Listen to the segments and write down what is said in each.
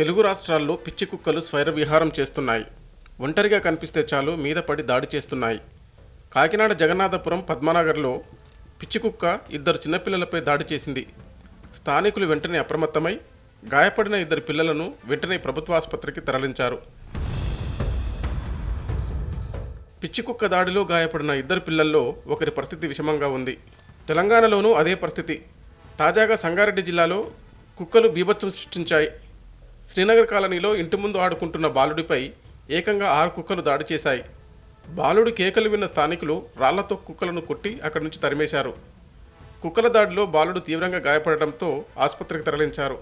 తెలుగు రాష్ట్రాల్లో పిచ్చి కుక్కలు స్వైర విహారం చేస్తున్నాయి. ఒంటరిగా కనిపిస్తే చాలు మీద పడి దాడి చేస్తున్నాయి. కాకినాడ జగన్నాథపురం పద్మనగర్లో పిచ్చి కుక్క ఇద్దరు చిన్నపిల్లలపై దాడి చేసింది. స్థానికులు వెంటనే అప్రమత్తమై గాయపడిన ఇద్దరు పిల్లలను వెంటనే ప్రభుత్వ ఆసుపత్రికి తరలించారు. పిచ్చి కుక్క దాడిలో గాయపడిన ఇద్దరు పిల్లల్లో ఒకరి పరిస్థితి విషమంగా ఉంది. తెలంగాణలోనూ అదే పరిస్థితి. తాజాగా సంగారెడ్డి జిల్లాలో కుక్కలు బీభత్సం సృష్టించాయి. శ్రీనగర్ కాలనీలో ఇంటి ముందు ఆడుకుంటున్న బాలుడిపై ఏకంగా ఆరు కుక్కలు దాడి చేశాయి. బాలుడు కేకలు విన్న స్థానికులు రాళ్ళతో కుక్కలను కొట్టి అక్కడి నుంచి తరిమేశారు. కుక్కల దాడిలో బాలుడు తీవ్రంగా గాయపడడంతో ఆసుపత్రికి తరలించారు.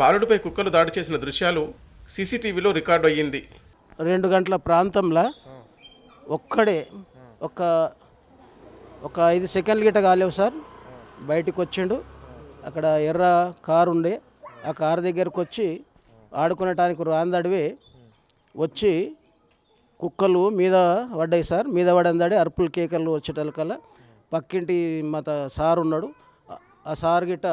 బాలుడిపై కుక్కలు దాడి చేసిన దృశ్యాలు సీసీటీవీలో రికార్డు అయ్యింది. రెండు గంటల ప్రాంతంలో ఒక్కడే ఒక ఒక ఐదు సెకండ్లు గిట కాలేవు సార్. బయటికి వచ్చిండు అక్కడ ఎర్ర కారు ఉండే ఆ కారు దగ్గరకు వచ్చి ఆడుకునేటానికి రాందడివి వచ్చి కుక్కలు మీద పడ్డాయి సార్. మీద పడందాడి అరుపులు కేకలు వచ్చేటలకల్లా పక్కింటి మత సార్ ఉన్నాడు. ఆ- సార్ గిట్ట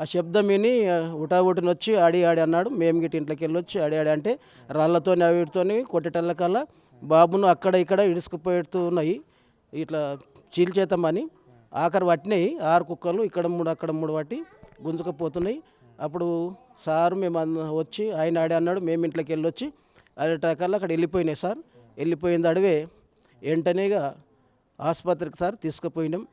ఆ శబ్దం విని ఉటాబుటిని వచ్చి ఆడి ఆడి అన్నాడు. మేము గిట్ట ఇంట్లోకి వెళ్ళి వచ్చి ఆడి ఆడి అంటే రాళ్ళతో వీటితోని కొట్టేటల్లకల్లా బాబును అక్కడ ఇక్కడ ఇడుసుకుపోతున్నాయి ఇట్లా చీల్చేతామని ఆఖరి పట్టినాయి. ఆరు కుక్కలు ఇక్కడ మూడు అక్కడ మూడు పట్టి గుంజుకపోతున్నాయి. అప్పుడు సారు మేము వచ్చి ఆయన ఆడే అన్నాడు మేము ఇంట్లోకి వెళ్ళి వచ్చి అడేటకల్లా అక్కడ వెళ్ళిపోయినాయి సార్. వెళ్ళిపోయింది అడవే వెంటనేగా ఆసుపత్రికి సార్ తీసుకుపోయినాం.